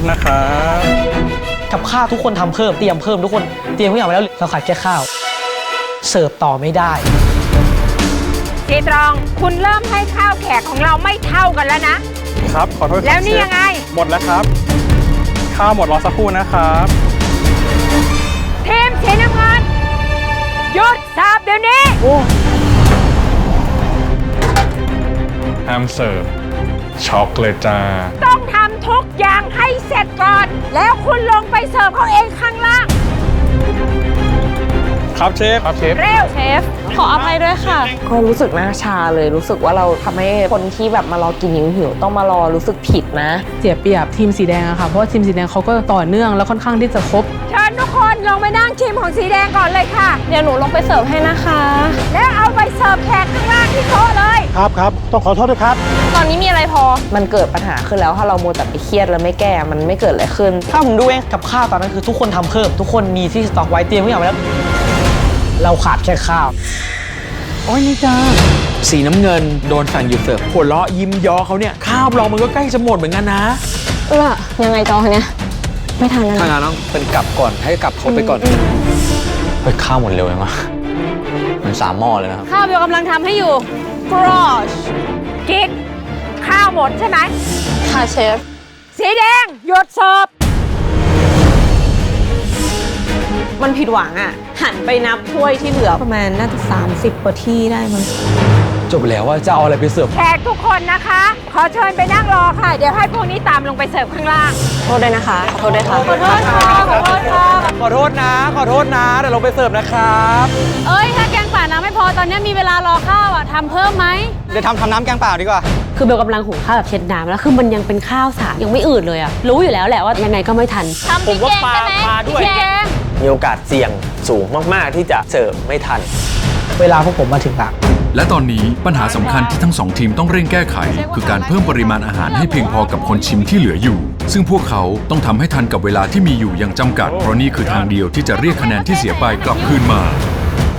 ษนะครับกับข้าวทุกคนทำเพิ่มเตรียมเพิ่มทุกคนเตรียมทุกอย่างไว้แล้วเราขาดแค่ข้าว เสิร์ฟต่อไม่ได้จีตรองคุณเริ่มให้ข้าวแขกของเราไม่เท่ากันแล้วนะ ครับขอโทษครับแล้วนี่เชฟยังไง หมดแล้วครับ ข้าวหมดรอสักครู่นะครับทีมสีน้ำเงินหยุดสาบเดี๋ยวนี้ห้ามเสิร์ฟช็อกเลยจ้า แล้วคุณลงไปเสิร์ฟเขาเองข้างล่าง ครับเชฟครับเชฟ เร็วเชฟ ขออภัยด้วยค่ะ ก็รู้สึกหน้าชาเลยรู้สึกว่าเราทำให้คนที่แบบมารอกินหิวหิวๆต้องมารอรู้สึกผิดนะ เสียเปรียบทีมสีแดงอะค่ะ เพราะว่าทีมสีแดงเขาก็ต่อเนื่องแล้วค่อนข้างที่จะครบ เชิญทุกคนลงไปนั่งชิมของสีแดงก่อนเลยค่ะ เดี๋ยวหนูลงไปเสิร์ฟให้นะคะ แล้วเอาไปเสิ ครับครับต้องขอโทษด้วยครับ ตอนนี้มีอะไรพอ มันเกิดปัญหาขึ้นแล้วถ้าเราโมวแต่ไปเครียดแล้วไม่แก้มันไม่เกิดอะไรขึ้น ถ้าผมดูเองกับข้าวตอนนั้นคือทุกคนทำเพิ่ม ทุกคนมีที่สต็อกไว้เตรียมทุกอย่างไว้แล้ว เราขาดแค่ข้าวสีน้ำเงินโดนสั่งหยุดเสิร์ฟหัวเราะยิ้มเยอเขาเนี่ย ข้าวเรามันก็ใกล้จะหมดเหมือนกันนะเออยังไงจอเนี่ยไม่ทันแล้วถ้านะงั้นต้องเป็นกลับก่อนให้กลับเขาไปก่อนเฮ้ยข้าวหมดเร็วยังวะมัน สามหม้อเลยนะครับ ข้าวเบลกำลังทำให้อยู่กรอชกิ๊กข้าวหมดใช่ไหม ค่ะเชฟ สีแดง หยุดเสิร์ฟมันผิดหวังอะ หันไปนับถ้วยที่เหลือประมาณน่าจะ 30กว่าที่ได้มั้งจบแล้วว่าจะเอาอะไรไปเสิร์ฟแขกทุกคนนะคะ ขอเชิญไปนั่งรอค่ะ เดี๋ยวให้พวกนี้ตามลงไปเสิร์ฟข้างล่าง โทษด้วยนะคะ ขอโทษด้วยค่ะ ขอโทษค่ะ ขอโทษค่ะ ขอโทษนะ ขอโทษนะเดี๋ยวเราไปเสิร์ฟนะครับ เอ้ยถ้าแกงป่า น้ำไม่พอตอนนี้มีเวลารอข้าวอะทำเพิ่มไหมเดี๋ยวทำทำน้ำแกงเปล่าดีกว่า คือเบลกำลังหุงข้าวแบบเช็ดน้ำแล้วคือมันยังเป็นข้าวสารยังไม่อืดเลยอะรู้อยู่แล้วแหละว่ายังไงก็ไม่ทันทำพริกแกงใช่ไหมพริกแกงมีโอกาสเสี่ยงสูงมากๆที่จะเสิร์ฟไม่ทัน เวลาพวกผมมาถึงละและตอนนี้ปัญหาสำคัญที่ทั้งสองทีมต้องเร่งแก้ไข คือการเพิ่มปริมาณอาหารให้เพียงพอกับคนชิมที่เหลืออยู่ ซึ่งพวกเขาต้องทำให้ทันกับเวลาที่มีอยู่อย่างจำกัด เพราะนี่คือทางเดียวที่จะเรียกคะแนนที่เสียไปกลับคืนมา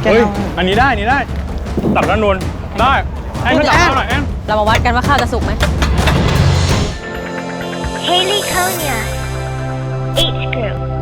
เฮ้ย อันนี้ได้อันนี้ได้ ตับด้านนนได้แอนก็จับข้าวหน่อยแอนเรามาวัดกันว่าข้าวจะสุกไหม Haley Konya, H group.